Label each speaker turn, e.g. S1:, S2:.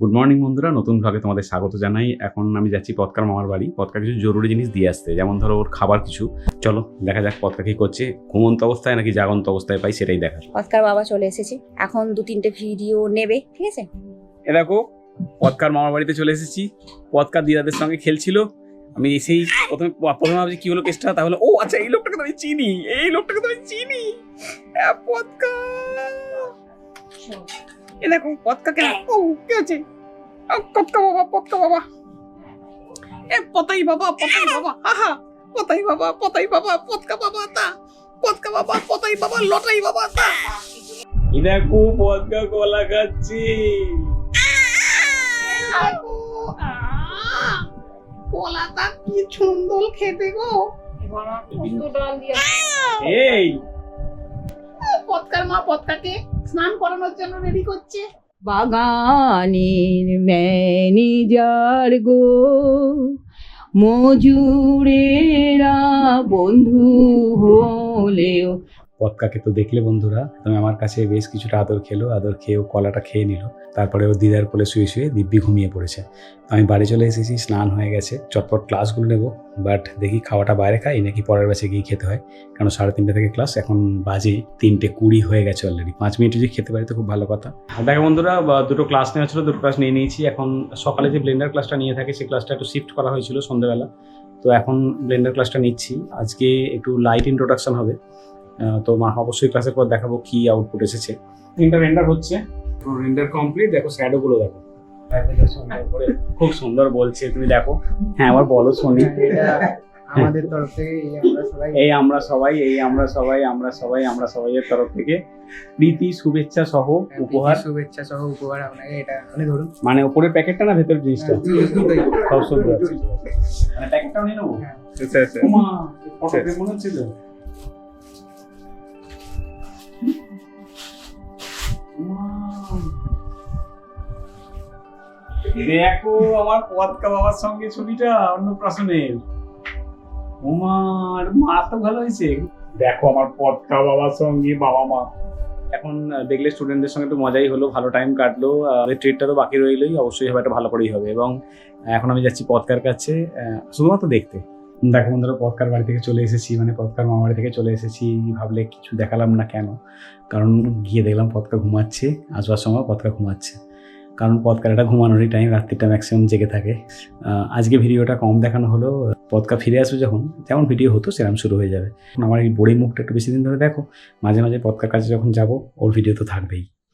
S1: Good morning বন্ধুরা। নতুন ভ্লগে তোমাদের স্বাগত জানাই। এখন আমি যাচ্ছি পৎকার মামার বাড়ি। পৎকার কিছু জরুরি জিনিস দিয়ে আসতে যেমন ধরো ওর খাবার কিছু। চলো দেখা যাক পৎকা কি করছে। ঘুমন্ত অবস্থায় নাকি জাগন্ত অবস্থায় পাই সেটাই দেখার।
S2: অস্কার বাবা চলে এসেছে। এখন দু তিনটে ভিডিও নেবে ঠিক আছে?
S1: এ দেখো পৎকার মামার বাড়িতে চলে এসেছি। পৎকার দিদাদের সঙ্গে খেলছিল। আমি এসেই প্রথমে প্রথমে ভাবছি কি হলো কেসটা? তাহলে ও আচ্ছা এই লোকটাকে তো আমি চিনি। এই লোকটাকে তো আমি চিনি। এ, পৎকা এ দেখো পৎকা কেন ও কি আছে ও, পৎকা বাবা পৎকা বাবা। এ পতাই বাবা পতাই বাবা আহা। পতাই বাবা পতাই বাবা পৎকা বাবা তা। পৎকা বাবা পতাই বাবা লটাই বাবা তা। এ দেখো পৎকা কলা খাচ্ছে।
S3: কলাটা কি সুন্দর খেতে গো।
S1: এই।
S3: পৎকার মা পৎকাকে স্নান করানোর জন্য রেডি করছে।
S4: বাগানের ম্যানেজার গো মজুরেরা বন্ধু হলেও
S1: পৎকাকে তো দেখলে বন্ধুরা। তুমি আমার কাছে বেশ কিছুটা আদর খেলো, আদর খেয়ে ও কলাটা খেয়ে নিল। তারপরে ও দিদার কোলে শুয়ে শুয়ে দিব্যি ঘুমিয়ে পড়েছে। আমি বাড়ি চলে এসেছি, স্নান হয়ে গেছে। চটপট ক্লাসগুলো নেব, বাট দেখি খাওয়াটা বাইরে খাই নাকি পরের বাসে গিয়ে খেতে হয়। কারণ সাড়ে তিনটে থেকে ক্লাস, এখন বাজে তিনটে কুড়ি হয়ে গেছে অলরেডি পাঁচ মিনিট যদি খেতে পারি তো খুব ভালো কথা। দেখো বন্ধুরা দুটো ক্লাস নেওয়া ছিল, দুটো ক্লাস নিয়ে নিয়েছি। এখন সকালে যে ব্লেন্ডার ক্লাসটা নিয়ে থাকে সেই ক্লাসটা একটু শিফট করা হয়েছিল সন্ধ্যেবেলা। তো এখন ব্লেন্ডার ক্লাসটা নিচ্ছি। আজকে একটু লাইট ইন্ট্রোডাকশন হবে। তো মা অবশ্যই ক্লাসের পর দেখাবো কি আউটপুট এসেছে। তিনটা রেন্ডার হচ্ছে। রেন্ডার কমপ্লিট দেখো শ্যাডো গুলো দেখো। খুব সুন্দর বলছে তুমি দেখো। হ্যাঁ আবার বলো শুনি।
S5: আমাদের তরফ থেকে এই আমরা সবাই
S1: এই আমরা সবাই আমরা সবাই আমরা সবাই এর তরফ থেকে প্রীতি শুভেচ্ছা সহ উপহার।
S5: শুভেচ্ছা সহ উপহার আপনাকে এটা মানে ধরুন।
S1: মানে উপরের প্যাকেটটা না ভেতরের জিনিসটা? সব সুন্দর। মানে প্যাকেটটাও নিয়ে নেব
S5: আচ্ছা আচ্ছা।
S1: ফটো মনে হচ্ছে দেখো আমার পদকা বাবার সঙ্গে ছবিটা অন্নপ্রাশনের ওমার মা তো ভালো হয়েছে। দেখো আমার পদকা বাবার সঙ্গে বাবা মা। এখন দেখলে স্টুডেন্টদের সঙ্গে তো মজাই হলো, ভালো টাইম কাটলো। ট্রিটটা তো বাকি রইলোই, অবশ্যই হবে একটা ভালো করেই হবে। এবং এখন আমি যাচ্ছি পদকার কাছে শুধুমাত্র দেখতে। দেখো বন্ধুরা পদকার বাড়ি থেকে চলে এসেছি মানে পদকার মামা বাড়ি থেকে চলে এসেছি। ভাবলে কিছু দেখালাম না কেন? কারণ গিয়ে দেখলাম পদকা ঘুমাচ্ছে, আসবার সময় পদকা ঘুমাচ্ছে। কারণ পদকার এটা ঘুমানোরই টাইম রাত্রিটা ম্যাক্সিমাম জেগে থাকে। আজকে ভিডিওটা কম দেখানো হলো, পদকা ফিরে আসবে যখন, যেমন ভিডিও হতো সেরকম শুরু হয়ে যাবে। আমার এই বড়ি মুখটা একটু বেশি দিন ধরে দেখো, মাঝে মাঝে পদকার কাছে যখন যাব, ওর ভিডিও তো থাকবেই।